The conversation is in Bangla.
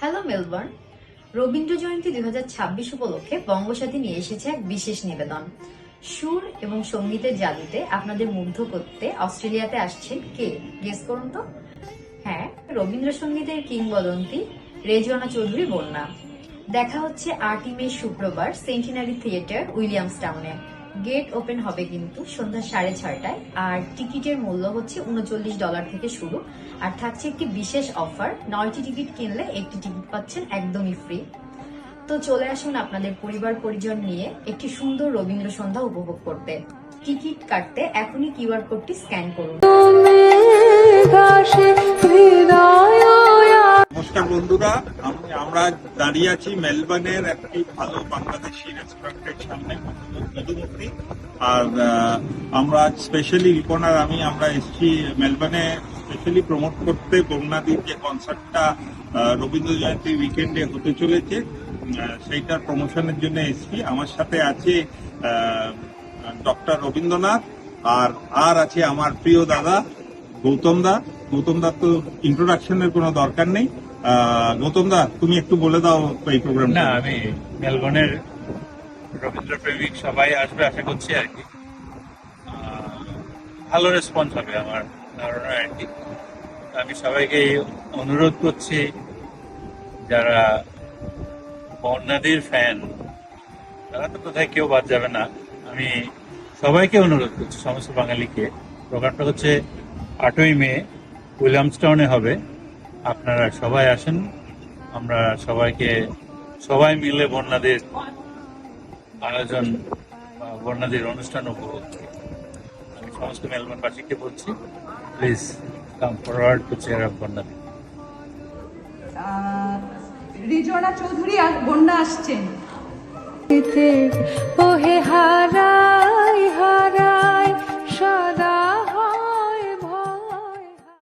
হ্যালো মেলবোর্ন রবীন্দ্র জয়ন্তী দুই ছাব্বিশ উপলক্ষে বঙ্গসাথী নিয়ে এসেছে এক বিশেষ নিবেদন। সুর এবং সঙ্গীতের জাদুতে আপনাদের মুগ্ধ করতে অস্ট্রেলিয়াতে আসছেন কে? গেস করুন তো। হ্যাঁ রবীন্দ্রসঙ্গীতের কিংবদন্তি রেজওয়ানা চৌধুরী বন্যা। দেখা হচ্ছে আটই মে শুক্রবার সেন্টিনারি থিয়েটার উইলিয়ামস টাউনে। গেট ওপেন হবে কিন্তু সন্ধ্যা সাড়ে ছয়টায়, আর টিকিটের মূল্য হচ্ছে উনচল্লিশ ডলার থেকে শুরু, আর থাকছে একটি বিশেষ অফার, নয়টি টিকিট কিনলে একটি টিকিট পাচ্ছেন একদমই ফ্রি তো চলে আসুন আপনাদের পরিবার পরিজন নিয়ে একটি সুন্দর রবীন্দ্র সন্ধ্যা উপভোগ করতে। টিকিট কাটতে এখনই কিউআর কোডটি স্ক্যান করুন। বন্ধুরা, আমি আমরা দাঁড়িয়ে আছি মেলবার্নের একটি ভালো বাংলাদেশি রেস্টুরেন্টের সামনে, মধুমতি। আর আমরা স্পেশালি রিপন আর আমি, আমরা এসেছি মেলবোর্নে স্পেশালি প্রমোট করতে। বন্যাদির যে কনসার্টটা রবীন্দ্র জয়ন্তী উইকেন্ডে হতে চলেছে সেইটার প্রমোশনের জন্য এসেছি। আমার সাথে আছে ডক্টর রবীন্দ্রনাথ, আর আর আছে আমার প্রিয় দাদা, গৌতম দা। গৌতম দার তো ইন্ট্রোডাকশনের কোনো দরকার নেই। গৌতম দা, তুমি একটু বলে দাও এই প্রোগ্রাম না, আমি মেলবোর্নের রবীন্দ্র প্রেমিক সবাই আসবে, আশা করছি আর কি। ভালো রেসপন্স হবে আমার ধারণা আর কি। আমি সবাইকে অনুরোধ করছি, যারা বন্যাদির ফ্যান তারা তো কোথায় কেউ বাদ যাবে না। আমি সবাইকে অনুরোধ করছি, সমস্ত বাঙালিকে। প্রোগ্রামটা হচ্ছে আটই মে উইলিয়ামসটাউনে হবে। আপনারা সবাই আসেন। আমরা সবাইকে সবাই মিলে বন্যাদের আয়োজন বা বন্যাদের অনুষ্ঠান উপভোগ আমি সমস্ত মেলবোর্নবাসীকে বলছি please come forward to chair of বন্যাদি Rizwana Chowdhury আর বন্যা আসছেন ওহে